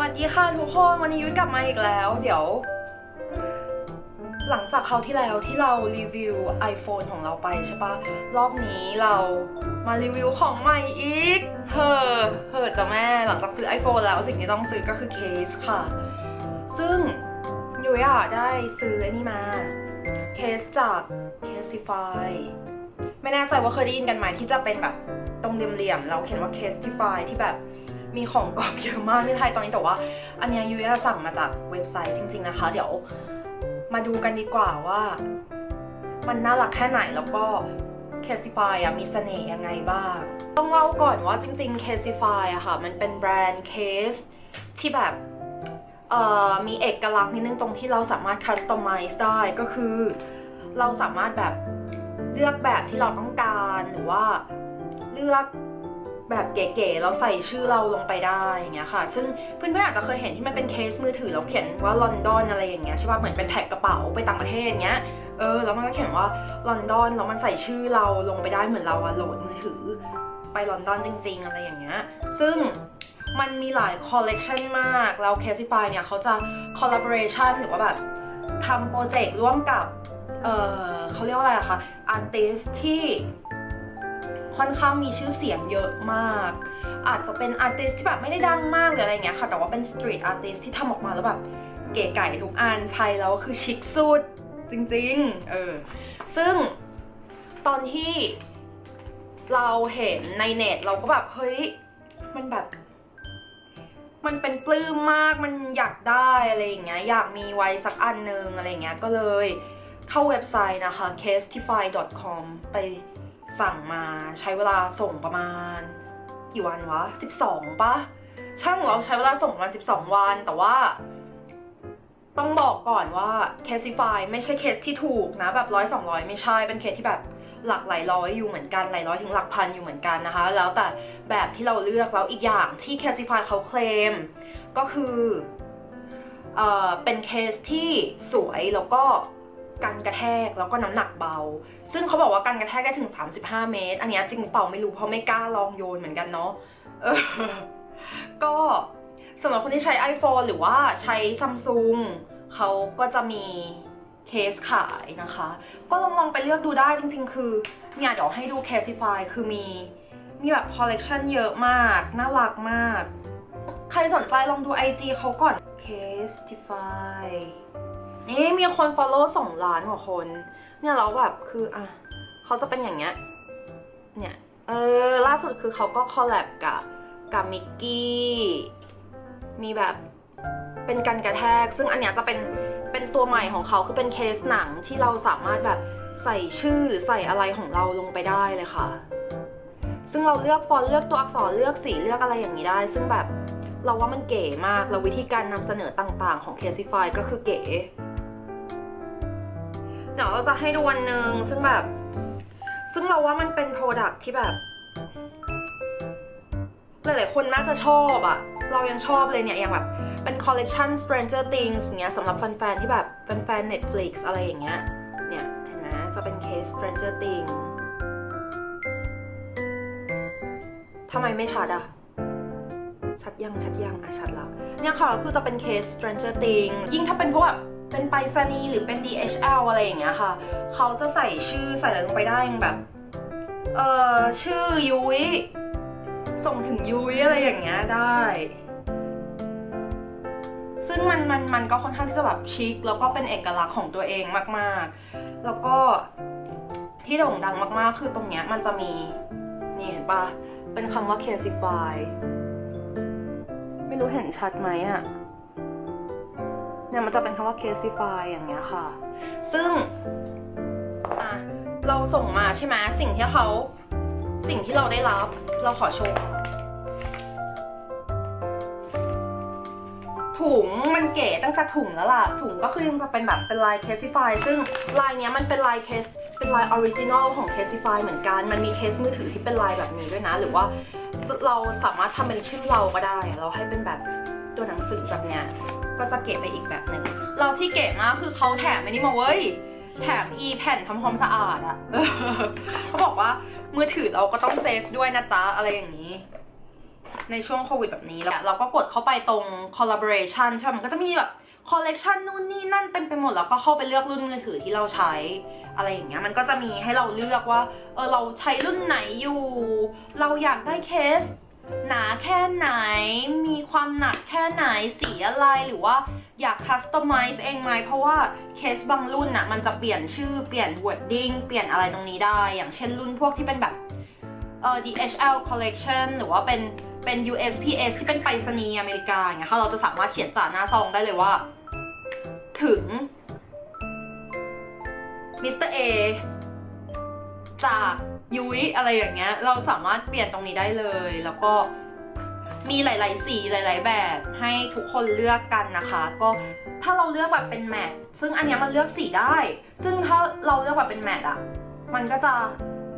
วัสดีค่ะทุกคนวันนี้ยุ้ยกลับมาอีกแล้ว เดี๋ยว หลังจากคราวที่แล้วที่เรารีวิว iPhone ของเราไปใช่ปะรอบนี้เรามารีวิวของใหม่อีกเฮ้อเฮ้อจะแม่หลังจากซื้อ iPhone แล้วสิ่งที่ต้องซื้อก็คือเคสค่ะ ซึ่งยุ้ยอะได้ซื้อไอ้นี่มาเคสจาก Casify ไม่แน่ใจว่าเคยได้ยินกันไหมที่จะเป็นแบบตรงเหลี่ยมๆเราเขียนว่า Casify ที่แบบ มีของกรอบเยอะมากที่ไทยตอนนี้แต่ว่า อันนี้ยยุ้ยอะสั่งมาจากเว็บไซต์จริง ๆนะคะ เดี๋ยวมาดูกันดีกว่าว่า มันน่ารักแค่ไหนแล้วก็ Casify อะมีเสน่ห์ยังไงบ้าง ต้องเล่าก่อนว่าจริงๆ Casify อะค่ะ มันเป็นแบรนด์เคสที่แบบมีเอกลักษณ์นิดนึงตรงที่เราสามารถคัสตอมไมซ์ได้ก็คือ เราสามารถแบบเลือกแบบที่เราต้องการหรือว่าเลือก แบบเก๋ๆแล้วใส่ชื่อเราลงไปได้อย่างเงี้ยค่ะ ซึ่งเพื่อนๆอาจจะเคยเห็นที่มันเป็นเคสมือถือแล้วเขียนว่าลอนดอนอะไรอย่างเงี้ยใช่ป่ะเหมือนเป็นแท็กกระเป๋าไปต่างประเทศเงี้ยเออแล้วมันก็เขียนว่าลอนดอนแล้วมันใส่ชื่อเราลงไปได้เหมือนเราอะโหลดมือถือ ไปลอนดอนจริง ๆ อะไรอย่างเงี้ยซึ่งมันมีหลายคอลเลกชันมาก แล้ว Casify เนี่ยเขาจะ collaboration หรือว่าแบบทำโปรเจกต์ร่วมกับ เออเขาเรียกว่าอะไรอะคะ artist ที่ ค่อนข้างมีชื่อเสียงเยอะมาก อาจจะเป็น artist ที่แบบไม่ได้ดังมากหรืออะไรเงี้ยค่ะ แต่ว่าเป็น street artist ที่ทำออกมาแล้วแบบเก๋ไก่ทุกอันใช้แล้วคือชิคสุดจริงๆ เออ ซึ่งตอนที่เราเห็นในเน็ตเราก็แบบ เฮ้ย มันแบบ มันเป็นปลื้มมากมันอยากได้อะไรอย่างเงี้ยอยากมีไว้สักอันหนึงอะไรอย่างเงี้ยก็เลยเข้าเว็บไซต์นะคะ castify.com ไป สั่งมาใช้เวลาส่งประมาณ กี่วันวะ 12ปะช่างเราใช้เวลาส่งประมาณ 12 วัน แต่ว่า ต้องบอกก่อนว่า Casify ไม่ใช่เคสที่ถูกนะแบบร้อยสองร้อยไม่ใช่เป็นเคสที่แบบหลักหลายร้อยอยู่เหมือนกันหลายร้อยถึงหลักพันอยู่เหมือนกันนะคะ แล้วแต่แบบที่เราเลือกแล้วอีกอย่างที่ Casify เขาเคลม ก็คือเออเป็นเคสที่สวยแล้วก็ กันกระแทกแล้วก็น้ำหนักเบา ซึ่งเขาบอกว่ากันกระแทกได้ถึง 35 เมตร อันนี้จริงหรือเปล่าไม่รู้เพราะไม่กล้าลองโยนเหมือนกันเนาะก็สำหรับคนที่ใช้ iPhone หรือว่าใช้ Samsung เขาก็จะมีเคสขายนะคะ ก็ลองลองไปเลือกดูได้จริงๆ คือเนี่ยเดี๋ยวให้ดู Casify คือมีมีแบบคอลเลกชันเยอะมาก น่ารักมาก ใครสนใจลองดู IG เขาก่อน Casify นี่มีคน follow 2ล้านกว่าคน เนี่ยแล้วแบบคืออะเขาจะเป็นอย่างเงี้ย เนี่ย เออ ล่าสุดคือเขาก็คอลแลบกับกับมิกกี้ มีแบบเป็นกันกระแทก ซึ่งอันเนี้ยจะเป็นเป็นตัวใหม่ของเขาคือเป็นเคสหนังที่เราสามารถแบบใส่ชื่อหรือใส่อะไรของเราลงไปได้เลยค่ะ ซึ่งเราเลือกฟอนต์เลือกตัวอักษรเลือกสีเลือกอะไรอย่างนี้ได้ ซึ่งแบบเราว่ามันเก๋มาก แล้ววิธีการนำเสนอต่างๆของ Casify ก็คือเก๋ เดี๋ยวเราจะให้ดูวันหนึ่งซึ่งแบบ ซึ่งเราว่ามันเป็นโปรดักที่แบบ หลายๆ คนน่าจะชอบอะเรายังชอบเลยเนี่ยอย่างแบบเป็นคอลเลกชัน Stranger Things เงี้ยสำหรับแฟนๆที่แบบแฟนๆ Netflix อะไรอย่างเงี้ยเนี่ยเห็นไหมจะเป็นเคส Stranger Things ทำไมไม่ชัดอะชัดยังชัดยังอะชัดแล้วเนี่ยค่ะคือจะเป็นเคส Stranger Things ยิ่งถ้าเป็นพวกแบบ เป็นไปรษณีย์หรือเป็น DHL อะไรอย่างเงี้ยค่ะ เขาจะใส่ชื่อใส่อะไรลงไปได้แบบ เอ่อ ชื่อยุ้ย ส่งถึงยุ้ยอะไรอย่างเงี้ยได้ ซึ่งมันมันมันก็ค่อนข้างที่จะแบบชิคแล้วก็เป็นเอกลักษณ์ของตัวเองมาก ๆ แล้วก็ที่โด่งดังมากๆ คือตรงเนี้ยมันจะมี นี่เห็นปะเป็นคำว่า Casify ไม่รู้เห็นชัดไหมอะ เนี่ยมันจะเป็นคำว่า Casify อย่างเงี้ยค่ะ ซึ่งอะเราส่งมาใช่ไหมสิ่งที่เขาสิ่งที่เราได้รับ เราขอโชว์ถุงมันเก๋ตั้งแต่ถุงแล้วล่ะ ถุงก็คือยังจะเป็นแบบเป็นลาย Casify ซึ่งลายเนี้ยมันเป็นลายเคสเป็นลายออริจินอลของ Casify เหมือนกัน มันมีเคสมือถือที่เป็นลายแบบนี้ด้วยนะ หรือว่าเราสามารถทำเป็นชื่อเราก็ได้ เราให้เป็นแบบตัวหนังสือแบบเนี้ย ก็จะเก๋ไปอีกแบบหนึ่งเราที่เก๋มากคือเขาแถมไอ้นี่มาเว้ย แถมอีแผ่นทำความสะอาดอะเออเขาบอกว่ามือถือเราก็ต้องเซฟด้วยนะจ๊ะ อะไรอย่างนี้ ในช่วงโควิดแบบนี้แล้วเราก็กดเข้าไปตรง collaboration ใช่ไหมมันก็จะมีแบบ collection นู่นนี่นั่นเต็มไปหมดแล้วก็เข้าไปเลือกรุ่นมือถือที่เราใช้ อะไรอย่างเงี้ยมันก็จะมีให้เราเลือกว่าเออเราใช้รุ่นไหนอยู่ เราอยากได้เคส หนาแค่ไหน มีความหนักแค่ไหน สีอะไร หรือว่าอยากคัสตอมไมซ์เองไหม เพราะว่าเคสบางรุ่นน่ะมันจะเปลี่ยนชื่อ เปลี่ยน wording เปลี่ยนอะไรตรงนี้ได้ อย่างเช่นรุ่นพวกที่เป็นแบบเอ่อ DHL collection หรือว่าเป็นเป็น USPS ที่เป็นไปรษณีย์อเมริกาอย่างเงี้ยค่ะเราจะสามารถเขียนจ่าหน้าซองได้เลยว่า ถึงมิสเตอร์เอจาก ยุ้ยอะไรอย่างเงี้ย เราสามารถเปลี่ยนตรงนี้ได้เลย แล้วก็มีหลาย ๆ สีหลาย ๆ แบบให้ทุกคนเลือกกันนะคะ ก็ถ้าเราเลือกแบบเป็นแมทซึ่งอันนี้มันเลือกสีได้ ซึ่งถ้าเราเลือกแบบเป็นแมทอะมันก็จะ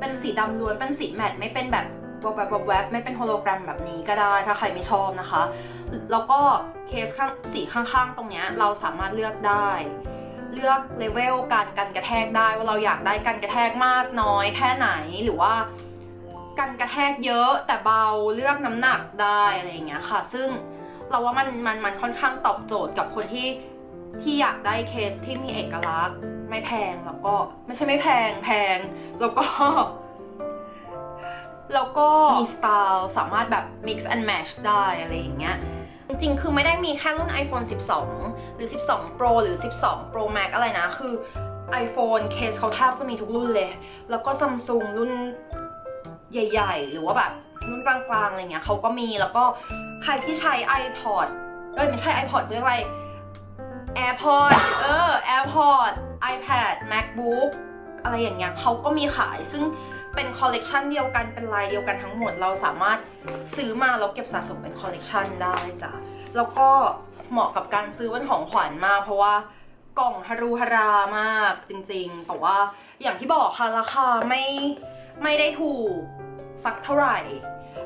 เป็นสีดำล้วนเป็นสีแมทไม่เป็นแบบแวบแวบไม่เป็นโฮโลแกรมแบบนี้ก็ได้ถ้าใครไม่ชอบนะคะ แล้วก็เคสข้างสีข้างๆ ตรงเนี้ยเราสามารถเลือกได้ เลือกเลเวลการกันกระแทกได้ว่าเราอยากได้กันกระแทกมากน้อยแค่ไหนหรือว่ากันกระแทกเยอะแต่เบาเลือกน้ำหนักได้อะไรอย่างเงี้ยค่ะ ซึ่งเราว่ามันมันมันค่อนข้างตอบโจทย์กับคนที่ที่อยากได้เคสที่มีเอกลักษณ์ไม่แพงแล้วก็ไม่ใช่ไม่แพงแพงแล้วก็แล้วก็มีสไตล์สามารถแบบ mix and match ได้อะไรอย่างเงี้ย จริงๆ คือไม่ได้มีแค่รุ่น iPhone 12 หรือ 12 Pro หรือ 12 Pro Max อะไรนะ คือ iPhone เคสเขาแทบจะมีทุกรุ่นเลย แล้วก็ Samsung รุ่นใหญ่ ๆ หรือว่าแบบรุ่นกลางๆ อะไรเงี้ยเขาก็มี แล้วก็ใครที่ใช้ iPod เอ้ยไม่ใช่ iPod เรียกอะไร AirPod เออ AirPod iPad MacBook อะไรอย่างเงี้ยเขาก็มีขาย ซึ่ง เป็นคอลเลกชันเดียวกันเป็นลายเดียวกันทั้งหมด เราสามารถซื้อมาแล้วเก็บสะสมเป็นคอลเลกชันได้จ้ะแล้วก็เหมาะกับการซื้อเป็นของขวัญมากเพราะว่ากล่องฮารุฮารามากจริงๆ แต่ว่าอย่างที่บอกค่ะราคาไม่ไม่ได้ถูกสักเท่าไหร่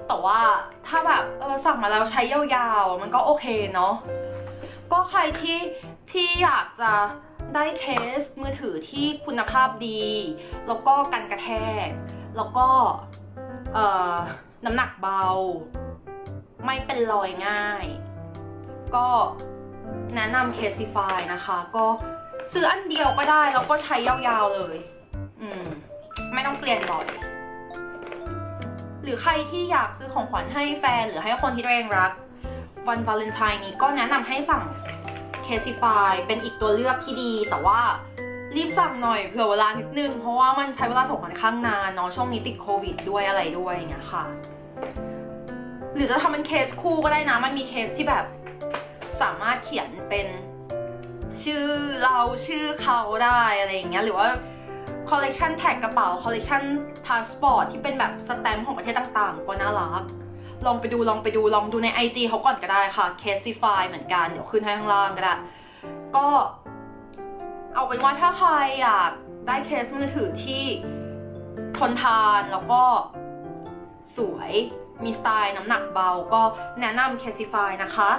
แต่ว่าถ้าแบบเออสั่งมาแล้วใช้ยาวๆ มันก็โอเคเนาะก็ใครที่ ที่อยากจะได้เคสมือถือที่คุณภาพดี แล้วก็กันกระแทก แล้วก็เอ่อน้ำหนักเบา ไม่เป็นรอยง่าย ก็แนะนำ Casify นะคะ ก็ซื้ออันเดียวก็ได้ แล้วก็ใช้ยาวๆเลย อืม ไม่ต้องเปลี่ยนบ่อยหรือใครที่อยากซื้อของขวัญให้แฟนหรือให้คนที่ตัวเองรัก วันวาเลนไทน์นี้ก็แนะนำให้สั่ง Casify เป็นอีกตัวเลือกที่ดี แต่ว่ารีบสั่งหน่อยเผื่อเวลานิดนึง เพราะว่ามันใช้เวลาส่งค่อนข้างนานเนาะช่วงนี้ติดโควิดด้วยอะไรด้วยอย่างเงี้ยค่ะ หรือจะทำเป็นเคสคู่ก็ได้นะ มันมีเคสที่แบบสามารถเขียนเป็นชื่อเราชื่อเขาได้อะไรอย่างเงี้ยหรือว่าคอลเลกชันแท็กกระเป๋าคอลเลกชันพาสปอร์ตที่เป็นแบบสแตมป์ของประเทศต่างๆ ก็น่ารัก ลองไปดูลองไปดูลองดูใน IG เขาก่อนก็ได้ค่ะ Casify เหมือนกัน เดี๋ยวขึ้นให้ข้างล่างก็ได้ ก็เอาเป็นว่าถ้าใครอยากได้เคสมือถือที่ทนทานแล้วก็สวยมีสไตล์น้ำหนักเบาก็แนะนำ Casify นะคะ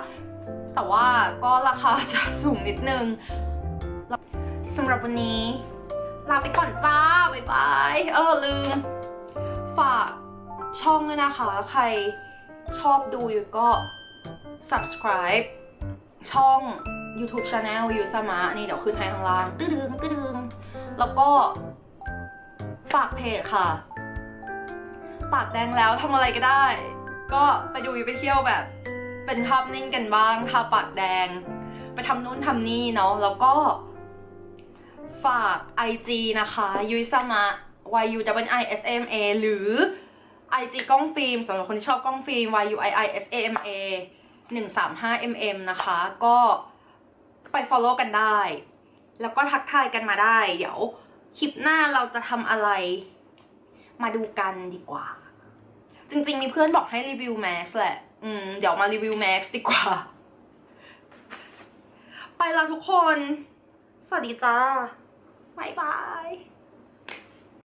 แต่ว่าก็ราคาจะสูงนิดนึงสำหรับวันนี้ ลาไปก่อนจ้า บ๊ายบาย เออลืม ฝากช่องด้วยนะคะ ใคร ชอบดูอยู่ก็ subscribe ช่อง YouTube Channel ยูสมานี่เดี๋ยวขึ้นให้ข้างล่างตื้อดึงตื้อดึงแล้วก็ฝากเพจค่ะ ปากแดงแล้วทำอะไรก็ได้ ก็ไปดูไปเที่ยวแบบ เป็นภาพนิ่งกันบ้างทาปากแดง ไปทำนู่นทำนี่เนาะแล้วก็ ฝาก IG นะคะยุยสมะ y u w i s m a หรือ IG กล้องฟิล์มสำหรับคนที่ชอบกล้องฟิล์ม y u i i s a m a 135 mm นะคะ ก็ไป follow กันได้ แล้วก็ทักทายกันมาได้ เดี๋ยวคลิปหน้าเราจะทำอะไร มาดูกันดีกว่า จริงๆ มีเพื่อนบอกให้รีวิวแม็กซ์แหละ อืม เดี๋ยวมารีวิวแม็กซ์ดีกว่า ไปแล้วทุกคน สวัสดีจ้า บ๊ายบาย